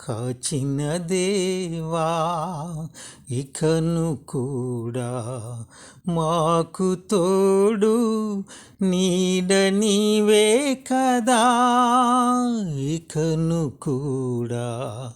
కాచిన దేవా ఇకను కూడా మాకు తోడు నీడ నీవే కదా ఇకను కూడా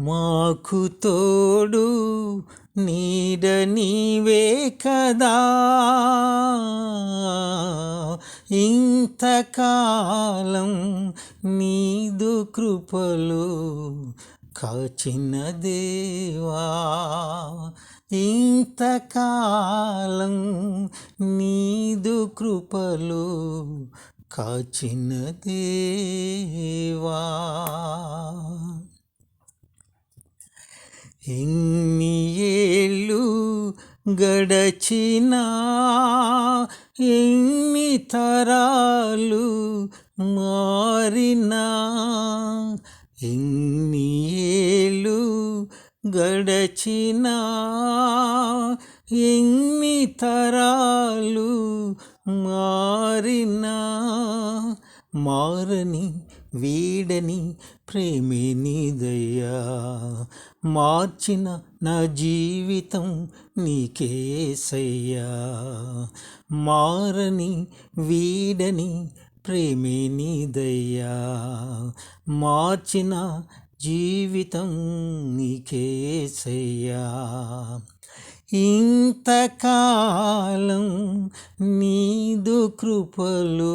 మాకు తోడు నీడ నీవే కదా. ఇంతకాలం నీదు కృపలు కాచిన దేవా ఇంతకాలం నీదు కృపలు కాచిన దేవా. ఎన్ని ఏళ్ళు గడచినా ఎన్ని తరాలు మారినా ఎన్ని ఏళ్ళు గడచినా ఎన్ని తరాలు మారినా మారని వీడని ప్రేమే నీదయ్యా మార్చిన నా జీవితం నీకేసయ్యా. మారని వీడని ప్రేమే నీదయ్యా మార్చిన జీవితం నీకేసయ్యా. ఇంతకాలం నీదు కృపలు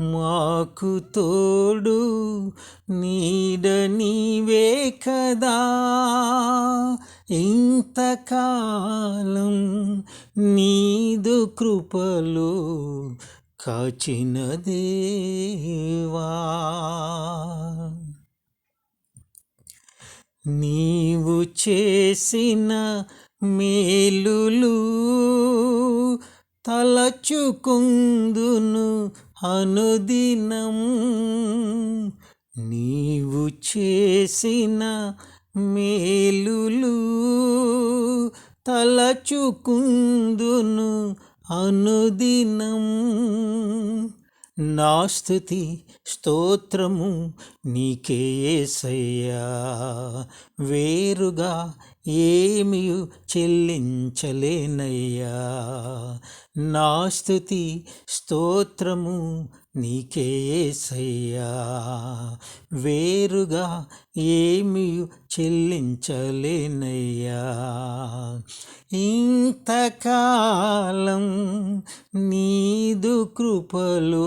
మాకు తోడు నీడ నీవే కదా. ఇంతకాలం నీదు కృపలు కాచిన దేవా. నీవు చేసిన మేలులు తలచుకుందును అనుదినం నీవు చేసిన మేలులు తలచుకుందును అనుదినం. నా స్థుతి స్తోత్రము నీకేసయ్యా వేరుగా ఏమి చెల్లించలేనయ్యా. నా స్థుతి స్తోత్రము నీకేసయ్యా. వేరుగా ఏమి చెల్లించలేనయ్యా. ఇంతకాలం నీదు కృపలు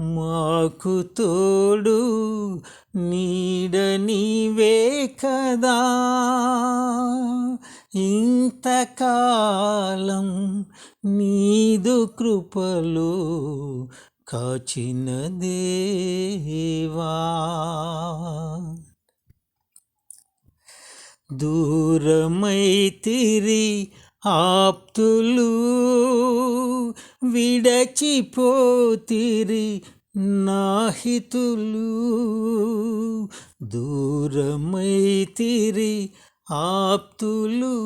మాకు తోడు నీడ నీవే కదా. ఇంతకాలం నీదు కృపలు కాచిన దేవా. దూరమైతిరి ఆప్తులు విడచిపోతిరి నాహితులు. దూరమైతిరి ఆప్తులు.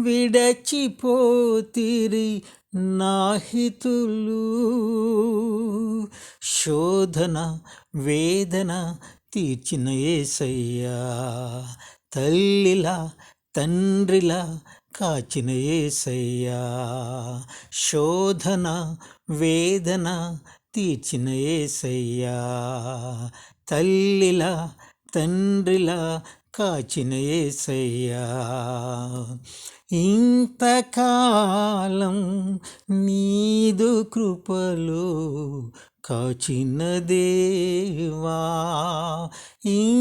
విడచిపోతిరి నాహితులు. శోధన వేదన తీర్చిన ఏసయ్యా. తల్లిలా తండ్రిలా కాచిన ఏసయ్యా శోధన వేదన తీర్చిన ఏసయ్యా తల్లిలా తండ్రిలా కాచిన ఏసయ్యా. ఇంతకాలం నీదు కృపలు కాచిన దేవా ఇం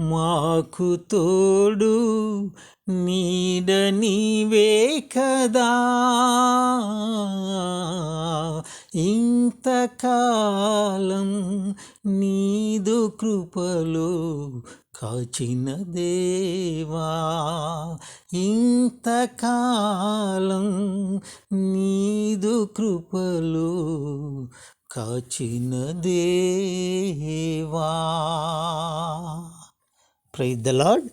మాకు తోడు నీడ నీవే కదా. ఇంతకాలం నీదు కృపలు కాచిన దేవా. ఇంతకాలం నీదు కృపలు కాచిన దేవా. praise the lord.